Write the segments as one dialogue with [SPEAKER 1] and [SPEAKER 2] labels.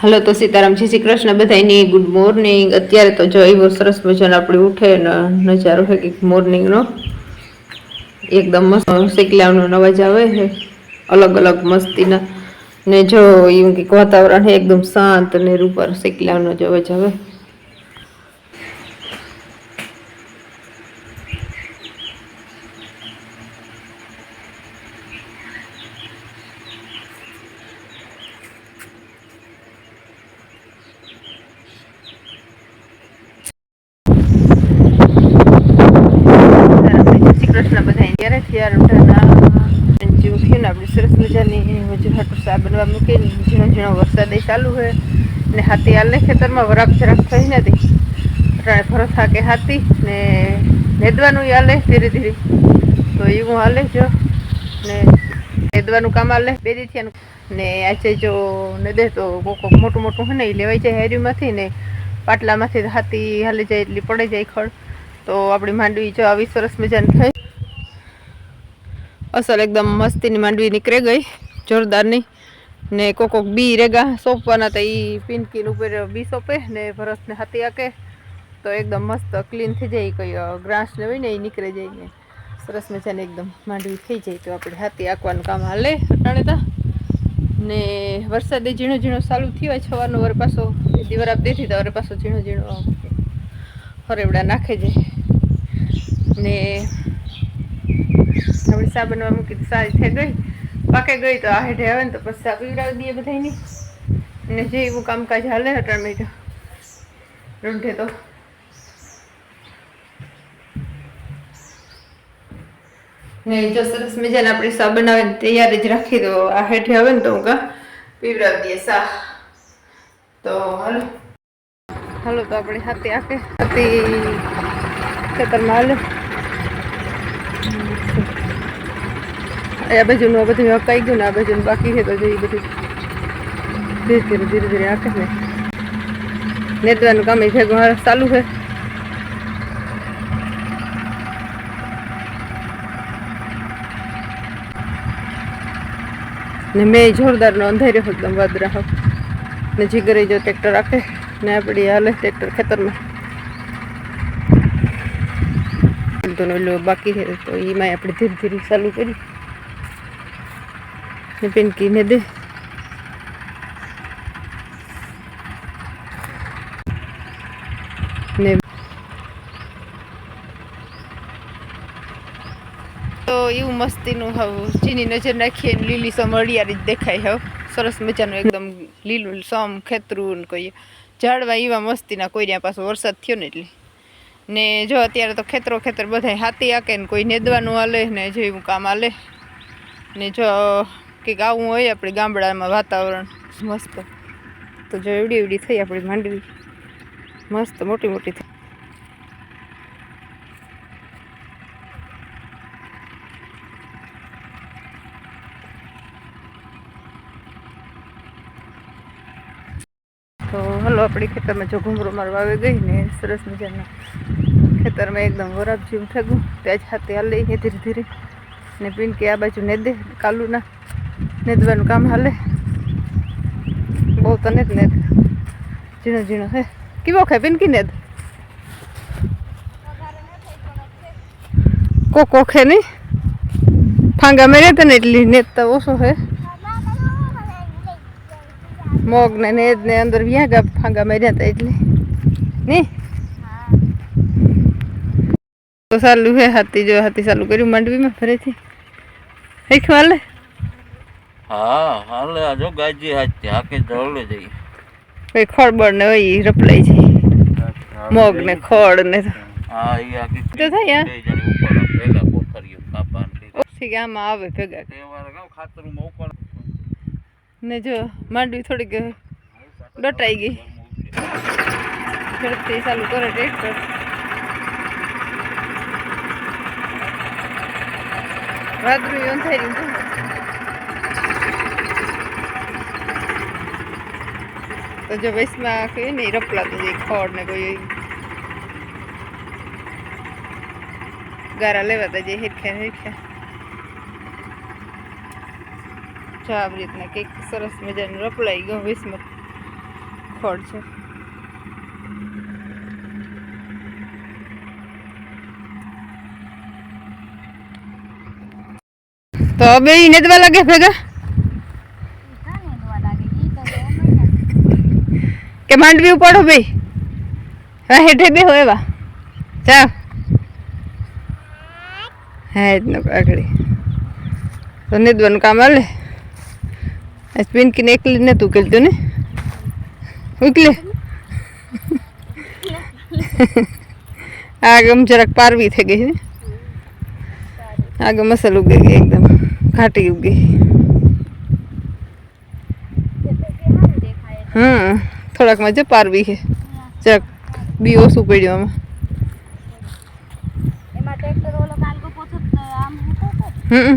[SPEAKER 1] હાલો, તો સીતારામ, જય શ્રી કૃષ્ણ. બધાની ગુડ મોર્નિંગ અત્યારે તો જો એવો સરસ મજાનો આપણે ઉઠે નજારો છે કે મોર્નિંગનો એકદમ મસ્ત શેકલાવનો અવાજ આવે છે. અલગ અલગ મસ્તીના. ને જો એવું કંઈક વાતાવરણ છે, એકદમ શાંત ને રૂપર શેકલાવનો જ અવાજ આવે જય શ્રી કૃષ્ણ બધાય ત્યારે ત્યાર ઉઠાના જે ઉઠીને આપણે સરસ મજાની વજુ હાટું મૂકીને ઝીણો ઝીણો વરસાદ ચાલુ હોય ને હાથી હાલે ખેતરમાં વરાપ જરાક થઈ નથી અટાણે ફરત થાકે હાથી ને નેદવાનું હાલે ધીરે ધીરે. તો એવું હાલે જો. ને નેદવાનું કામ હાલે બે દીથી ને આજે જો નદે તો કોક મોટું મોટું હોય ને એ લેવાઈ જાય હેરીમાંથી ને પાટલામાંથી હાથી હાલી જાય એટલી પડે જાય ખડ. તો આપણી માંડવી જો આવી સરસ મજાની થઈ. અસલ એકદમ મસ્તીની માંડવી નીકળી ગઈ. જોરદારની. ને કોક કોક બી રેગા સોંપવાના તો એ પિંકીન ઉપર બી સોંપે ને ભરતને હાથી આકે તો એકદમ મસ્ત ક્લીન થઈ જાય કોઈ ગ્રાસ ને હોય ને એ નીકળી જાય ને. સરસ મજાને એકદમ માંડવી થઈ જાય તો આપણે હાથી આંકવાનું કામ હાલે અટાણે તા. ને વરસાદે ઝીણો ઝીણો ચાલુ થયો છવાનો વર પાછો દીવર આપ દેતી તો વર પાછો ઝીણો ઝીણો હરેવડા નાખે જાય ને આપણે સા મૂકી સારી થઈ ગઈ. પાકે ગઈ તો આ હેઠે આવે ને તો પછી સા પીવડાવી દઈએ બધાની ને જે એવું કામકાજ હાલે અટાણ મેં રૂંઢે તો. ને જો સરસ મજાને આપણે સા બનાવીને તૈયાર જ રાખી દો. આ હેઠે આવે ને તો હું કા પીવડાવી દઈએ સા તો હાલો. હાલો તો આપણે હાથે આકે હતી ખેતરમાં હાલે. આ બાજુનું આ બધું હકાઈ ગયું ને આ બાજુનું બાકી છે તો એ બધું ધીરે ધીરે ધીરે ધીરે આખે ને નેદવાનું કામ એ ભેગું ચાલુ છે. ને મેં જોરદારનો અંધાર્યો એકદમ વાદરા હોત ને જીગરે જો ટ્રેક્ટર રાખે ને આપણી હાલે ટ્રેક્ટર ખેતરમાં. તો બાકી છે તો એમાં આપણે ધીરે ધીરે ચાલુ કરી. ને પિંકીને દે ને તો એવું મસ્તીનું હવે ચીની નજર નાખીએ લીલી સમળિયારી જ દેખાય હવે સરસ મજાનું એકદમ લીલું સમ ખેતરું ને ઝાડવા એવા મસ્તીના કોઈ ત્યાં વરસાદ થયો ને એટલે ને જો અત્યારે તો ખેતરો ખેતર બધા હાથી આકે ને કોઈ નેદવાનું હાલે ને જેવું કામ હાલે ને જો કંઈક આવું હોય આપણે ગામડામાં વાતાવરણ મસ્ત. તો જો એવડી એવડી થઈ આપણી માંડવી. મસ્ત મોટી મોટી થઈ. તો હલો, આપણી ખેતરમાં જો ઘૂમરો મારવા આવી ગઈ ને, સરસ મજાના ખેતરમાં એકદમ વરાબ જેવું થયું ત્યાં જ હાથે હાલે ધીરે ધીરે. ને પિંકી આ બાજુ ને દે, કાલુના. નેદવાનું કામ હાલે. બહુ તને જ નેદ. ઝીણો ઝીણો હે. કેવો ખાય? પિંકી નેદ? કો કોખે નહીં ફાંગા મેરે તને એટલી નેદ તો ઓછો હે. મગ ને નેદ ને અંદર વ્યાગા ફાંગા માર્યા હતા એટલે. ને તો સાલું હે હાથી, જો હાથી ચાલુ કર્યું માંડવીમાં ફરેથી હેખું હાલે
[SPEAKER 2] હા હાલે આ જો ગાજી હાચી હાકે ધોળે જઈ.
[SPEAKER 1] કઈ ખળબળ ને હોય રપલાઈ જાય. મગ ને ખડ ને
[SPEAKER 2] હા ઈ આખી
[SPEAKER 1] તો થાય
[SPEAKER 2] ભેગા કોથરીઓ કાપા
[SPEAKER 1] ઓછી ગામમાં આવે ભેગા.
[SPEAKER 2] તહેવાર ગામ ખાતરમાં ઉપર
[SPEAKER 1] ને જો માંડવી થોડીક ડટાઈ ગઈ. ઝડપથી ચાલુ કરે ટ્રેક્ટર. વાદળું થઈ છે. તો જો વૈસમાં કહીએ ને રપલાતું જાય ખડ ને કોઈ ગારા લેવાતા જાય હિરખ્યા હિરખ્યા. જો આવી રીતના કંઈક સરસ મજાનું રપલાઈ ગયો વિસ્મત ખોડ છે. તો બે નેદવા લાગે ભેગા કે માંડવી ઉપાડો બે હા હેઠે બે હોય એવા. ચા હા જ નો આગળ તો નેદવાનું કામ આલે. આ પિંકીને એકલી ને તું કેલતું ને. ઉકલે. આગમ જરાક પારવી થઈ ગઈ ને. આગળ મસલ ઉગી ગઈ એકદમ. ઘાટી ઉગી હમ. થોડાકમાં જે પારવી છે. ચક બી ઓછું પડ્યું આમાં? હમ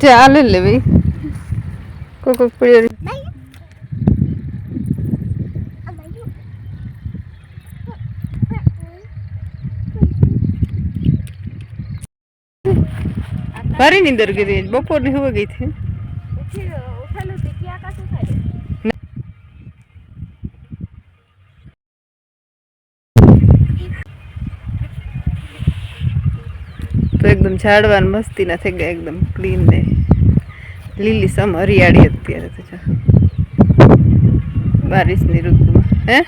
[SPEAKER 1] ચાલે લે ભાઈ. કોક કોક પડ્યો રે. ભારી નીંદર ગઈ બપોરની હવે ગઈ હતી. તો એકદમ ઝાડવા મસ્તી ના થઈ ગયા એકદમ ક્લીન ને લીલી સમ હરિયાળી અત્યારે તો જો. બારિશની ઋતુમાં. હે?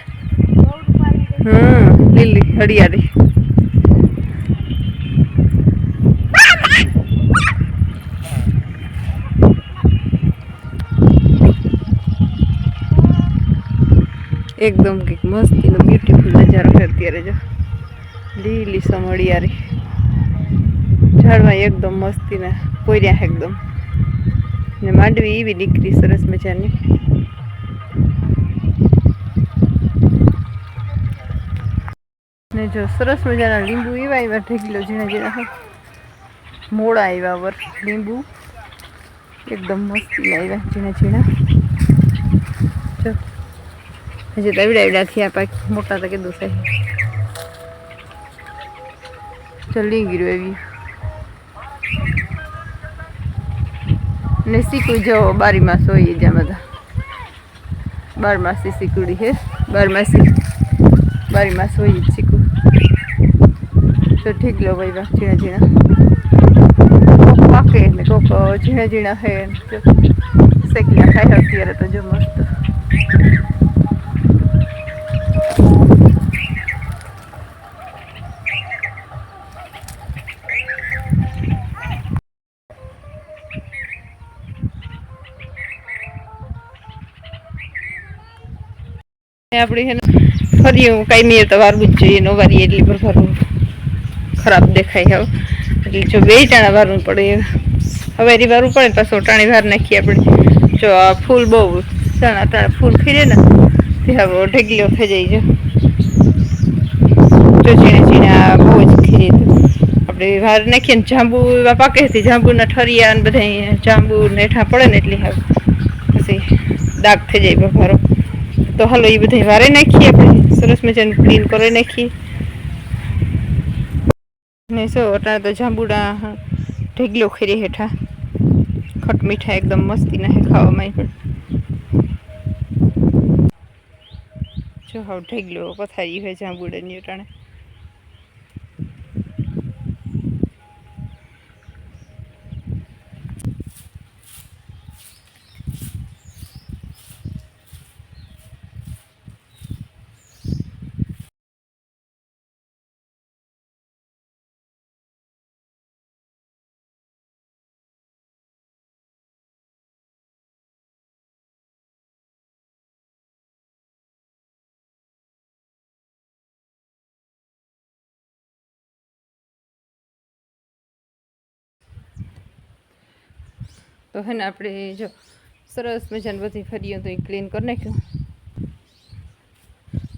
[SPEAKER 1] હમ લીલી હરિયાળી. એકદમ કંઈક મસ્તીનો બ્યુટીફુલ નજારો છે અત્યારે જો. લીલી સમળિયારી ઝાડમાં એકદમ મસ્તીના કોર્યા એકદમ. ને માંડવી એવી દીકરી, સરસ મજાની. ને જો સરસ મજાના લીંબુ એવા એવા ઢેકલો ઝીણા ઝીણા મોડા આવ્યા વર, લીંબુ. એકદમ મસ્તી આવ્યા, ઝીણા ઝીણા. જો. હજી તો એવડા એવડા થયા પાક મોટા તો કીધું સહી જલ્દી ગીરું એવી. ને શીકું જો બારી માસ હોય જ્યાં બધા. બારમાસી સીકુડી હે, બારમાસી. બારી માસ હોય જ શીકું તો ઠીક લો ભાઈ બા ઝીણા. ઝીણા પાકે ને કોક ઝીણા ઝીણા હે શેકીને ખાય, અત્યારે તો જો મસ્ત. આપણી છે ને ફરી કાંઈ નહીં તો વારવું જ જોઈએ નો વારીએ એટલી પર ફરવું ખરાબ દેખાય હવે. એટલે જો બે ટાણા વારવું પડે હવે એની વારવું પડે પાછું ટાણી વાર નાખીએ આપણે. જો આ ફૂલ બહુ ટાણા ટાણા ફૂલ ફીરે ને, તે હવે થઈ જાય છે. જો ઝીણે ઝીણે આ બહુ જ ખીરે આપણે વાર નાખીએ ને જાંબુ એવા પાકે છે, જાંબુના ઠરિયા ને બધા જાંબુ નેઠા પડે ને એટલે હવે પછી દાગ થઈ જાય બફારો તો હાલો એ બધા વારે નાખીએ આપણે. સરસ મજાનું ક્લીન કરી નાખીએ. ને શું, અટાણે તો જાંબુડા ઢેગલો ખીરી હેઠા. ખટ મીઠા એકદમ મસ્તી નાખે ખાવામાં પણ. જો હાવ ઢેગલો પથારી હોય જાંબુડાની અટાણે. તો હે ને આપણે જો સરસ મજાની બધી ફરીઓ તો એ ક્લીન કરી નાખ્યું.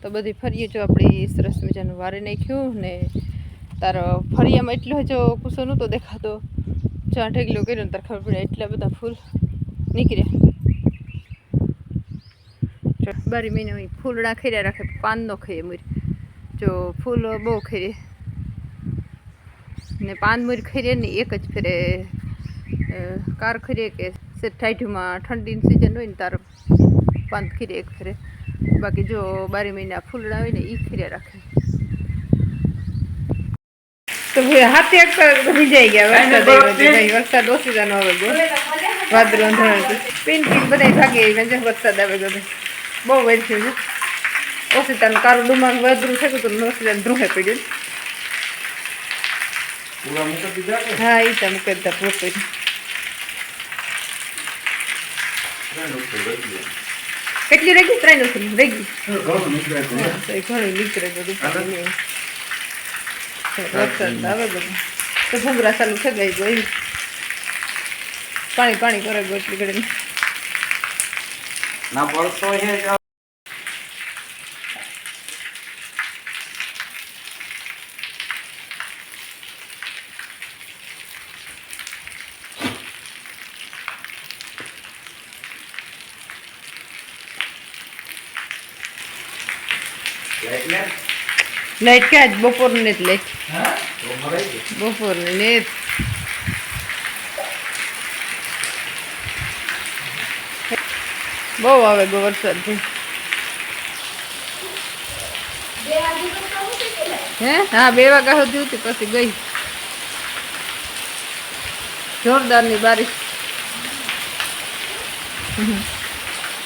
[SPEAKER 1] તો બધી ફરીઓ જો આપણે સરસ મજાનું વારી નાખ્યું ને તારો ફરિયામાં એટલો જો કુસો નહોતો દેખાતો. જો આ ઢગલો કર્યો ને તાર ખબર પડે એટલા બધા ફૂલ નીકળ્યા. બારી મહિને ફૂલડા ખેર્યા રાખે, પાન નો ખાઈએ મૂર. જો ફૂલ બહુ ખેરીએ ને પાન મૂર ખેરીએ ને એક જ ફેરે કાર ખરી કે ઠાઠીમાં ઠંડીની સિઝન હોય ને તાર પાન ખીરે એક ફેરે. બાકી જો બારે મહિના ફૂલડા હોય ને એ ખીરે રાખે. તો હાથે એક ભીજાઈ ગયા વરસાદ ઓછી જાનો આવે ગયો વાદળો અંધારું પિન પિન બધા ભાગે ગંજે વરસાદ આવે ગયો બહુ વેચ્યું છે ઓછી તાન કારું ડુમાન વધરું છે તો ઓછી તાન ધ્રુહે પડ્યું હા એ તમે કરતા પ્રોપર કેટલી રહી ગઈ ત્રણ ઓછી રહી ગઈ
[SPEAKER 2] ઘણું નીકળે
[SPEAKER 1] તો ઘણું નીકળે બધું પાણી વરસાદ આવે બધું તો ભૂંગરા ચાલુ થઈ ગઈ ગઈ પાણી પાણી કરે ગયો એટલી ઘડી
[SPEAKER 2] ના પડતો
[SPEAKER 1] લાઈટ કે આજ બપોરને જ લાઈટ
[SPEAKER 2] બપોરને તો મરાઈ
[SPEAKER 1] ને બહુ આવે ગો વરસાદ હે? હા બે વાગ્યા સુધી હતી પછી ગઈ. જોરદારની બારીશ. હમ.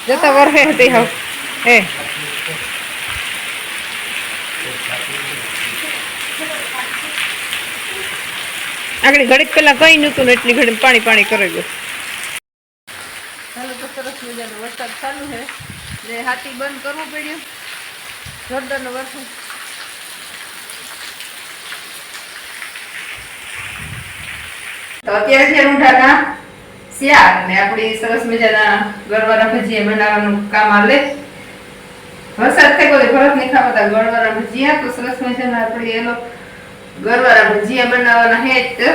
[SPEAKER 1] જતા વરસે હતી હે. આગળ ઘડીક પેલા કઈ નતું ને એટલી ઘડી પાણી પાણી કરે ગયું. ચાલો તો સરસ મજાનો વરસાદ ચાલુ છે. ને હાથી બંધ કરવું પડ્યું. જોરદારનો વરસાદ. તો અત્યારે છે રૂંઢાના શિયાળ ને આપણી સરસ મજાના ગળવાળા ભજીયા બનાવવાનું કામ આલે વરસાદ થઈ ગયો ભરત નહીં ખાવાતા ગળવાળા ભજીયા તો સરસ મજાના આપણે એનો ગળવાળા ભજીયા બનાવવાના હે જ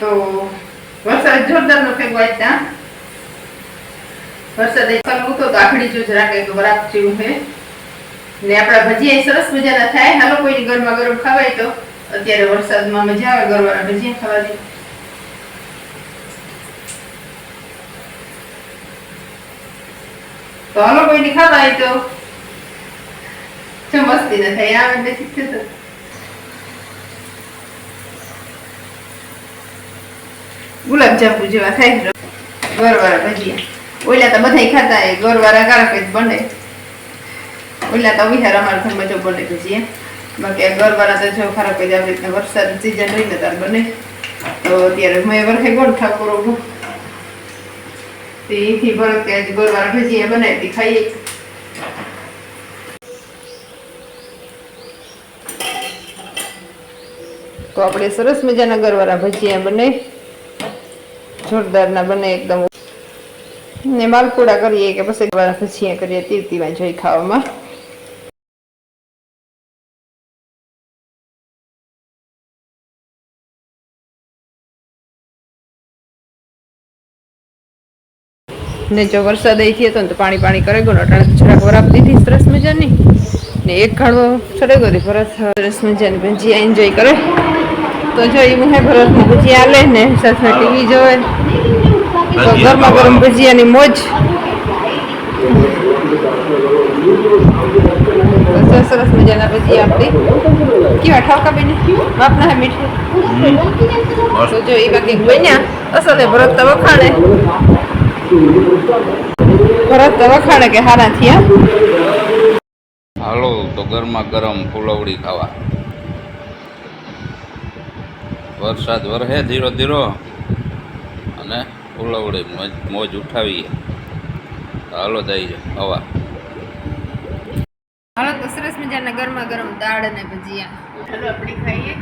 [SPEAKER 1] તો વરસાદ જોરદાર નો ફેંકો આજ ત્યાં. વરસાદ કલાક તો આખડી જો જરાક એક બરાબર જેવું છે. ને આપણા ભજીયા સરસ મજાના થાય. હાલો કોઈની ઘરમાં ગરમ ખવાય તો. અત્યારે વરસાદમાં મજા આવે ગરવાળા ભજીયા ખાવાની તો હાલો કોઈની ખવાય તો. જો મસ્તી ન થાય આવે એટલે છે તો ગુલાબજાંબુ જેવા થાય ગોરવાળા ભજીયા ઓલા તો બધાય ખાતા હોય ગોરવાળા કારક જ બને ઓલા તો વિહાર અમારા ઘરમાં જો બને ભજીયા બાકી ગોરવાળા તો જો ખરાબ જ આવી રીતના વરસાદ સીઝન હોય ને તાર બને તો અત્યારે મેં વરખે ગોળ ઠાકોર ઊભો એથી ભરત કે ગોરવાળા ભજીયા બનાવી ખાઈએ તો આપણે સરસ મજાના ગરવાળા ભજીયા બને. જોરદારના બને એકદમ. ને માલપુડા કરીએ કે પછી ગરવાળા ભજીયા કરીએ તીર્તિમાં જોઈ ખાવામાં. ને જો વરસાદ આવી થયો તો પાણી પાણી કરે ગયો અટાણે જરાક વરાપ દીધી સરસ મજાની. ને એક ખાડો ચડે ગયો ભરત સરસ મજાની ભજીયા એન્જોય કરે. તો જો એ મુહે ભરતમાં ભજીયા આલે ને સાથે ટીવી જોવે. તો ગરમા ગરમ ભજીયાની મોજ. સરસ મજાના ભજીયા આપણી કેવા ઠાવકા બેન? બાપના હે મીઠું? તો જો એ બાકી બન્યા. અસલે ભરત તો વખાણે. ભરત તો વખાણે કે હારા થયા.
[SPEAKER 3] હાલો તો ગરમા ગરમ ફુલવડી ખાવા. વરસાદ વરહે ધીરો ધીરો અને ઉલવડે મોજ મોજ ઉઠાવીએ. હાલો દઈ હવા.
[SPEAKER 1] હાલો તો સરસ મજાના ગરમા ગરમ દાળ અને ભજીયા. ચાલો આપણે ખાઈએ